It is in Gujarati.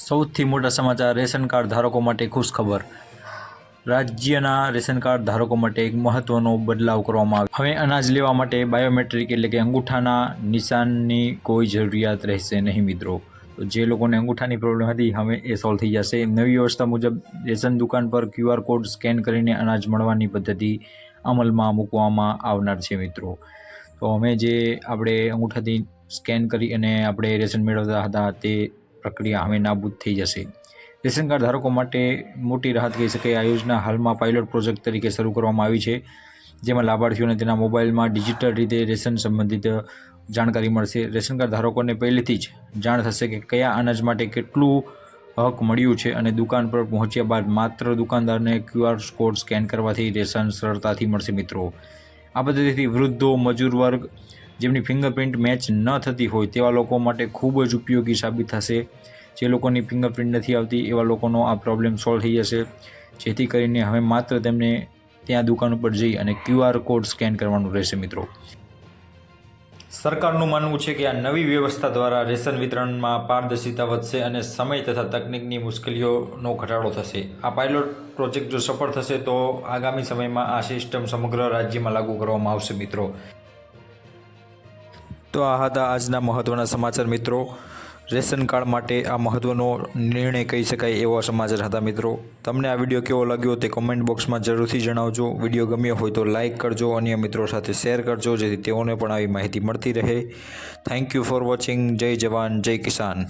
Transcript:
સૌથી મોટા સમાચાર રેશન કાર્ડ ધારકો માટે ખુશ ખબર રાજ્યના રેશન કાર્ડ ધારકો માટે એક મહત્વનો બદલાવ કરવામાં આવ્યો. હવે અનાજ લેવા માટે બાયોમેટ્રિક એટલે કે અંગૂઠાના નિશાનની કોઈ જરૂરિયાત રહેશે નહીં મિત્રો. તો જે લોકોને અંગૂઠાની પ્રોબ્લેમ હતી, હવે એ સોલ્વ થઈ જશે. નવી વ્યવસ્થા મુજબ રેશન દુકાન પર ક્યુઆર કોડ સ્કેન કરીને અનાજ મળવાની પદ્ધતિ અમલમાં મૂકવામાં આવનાર છે મિત્રો. તો અમે જે આપણે અંગૂઠાથી સ્કેન કરી અને આપણે રેશન મેળવતા હતા તે પ્રક્રિયા હવે નાબૂદ થઈ જશે. રેશન કાર્ડ ધારકો માટે મોટી રાહત કહી શકાય. આ યોજના હાલમાં પાયલોટ પ્રોજેક્ટ તરીકે શરૂ કરવામાં આવી છે, જેમાં લાભાર્થીઓને તેના મોબાઈલમાં ડિજિટલ રીતે રેશન સંબંધિત જાણકારી મળશે. રેશન કાર્ડ ધારકોને પહેલેથી જ જાણ થશે કે કયા અનાજ માટે કેટલું હક મળ્યું છે અને દુકાન પર પહોંચ્યા બાદ માત્ર દુકાનદારને ક્યુઆર કોડ સ્કેન કરવાથી રેશન સરળતાથી મળશે મિત્રો. આ પદ્ધતિથી વૃદ્ધો, મજૂર વર્ગ જેમની ફિંગરપ્રિન્ટ મેચ ન થતી હોય તેવા લોકો માટે ખૂબ જ ઉપયોગી સાબિત થશે. જે લોકોની ફિંગરપ્રિન્ટ નથી આવતી, એવા લોકોનો આ પ્રોબ્લેમ સોલ્વ થઈ જશે. જેથી કરીને હવે માત્ર તેમને ત્યાં દુકાન ઉપર જઈ અને ક્યુઆર કોડ સ્કેન કરવાનું રહેશે મિત્રો. સરકારનું માનવું છે કે આ નવી વ્યવસ્થા દ્વારા રેશન વિતરણમાં પારદર્શિતા વધશે અને સમય તથા તકનિકની મુશ્કેલીઓનો ઘટાડો થશે. આ પાયલોટ પ્રોજેક્ટ જો સફળ થશે તો આગામી સમયમાં આ સિસ્ટમ સમગ્ર રાજ્યમાં લાગુ કરવામાં આવશે મિત્રો. તો આ હતા આજના મહત્ત્વના સમાચાર મિત્રો. રેશન કાર્ડ માટે આ મહત્ત્વનો નિર્ણય કહી શકાય એવો સમાચાર હતા મિત્રો. તમને આ વીડિયો કેવો લાગ્યો તે કોમેન્ટ બોક્સમાં જરૂરથી જણાવજો. વીડિયો ગમ્યો હોય તો લાઇક કરજો અન્ય મિત્રો સાથે શેર કરજો, જેથી તેઓને પણ આવી માહિતી મળતી રહે. થેન્ક યુ ફોર વોચિંગ જય જવાન, જય કિસાન.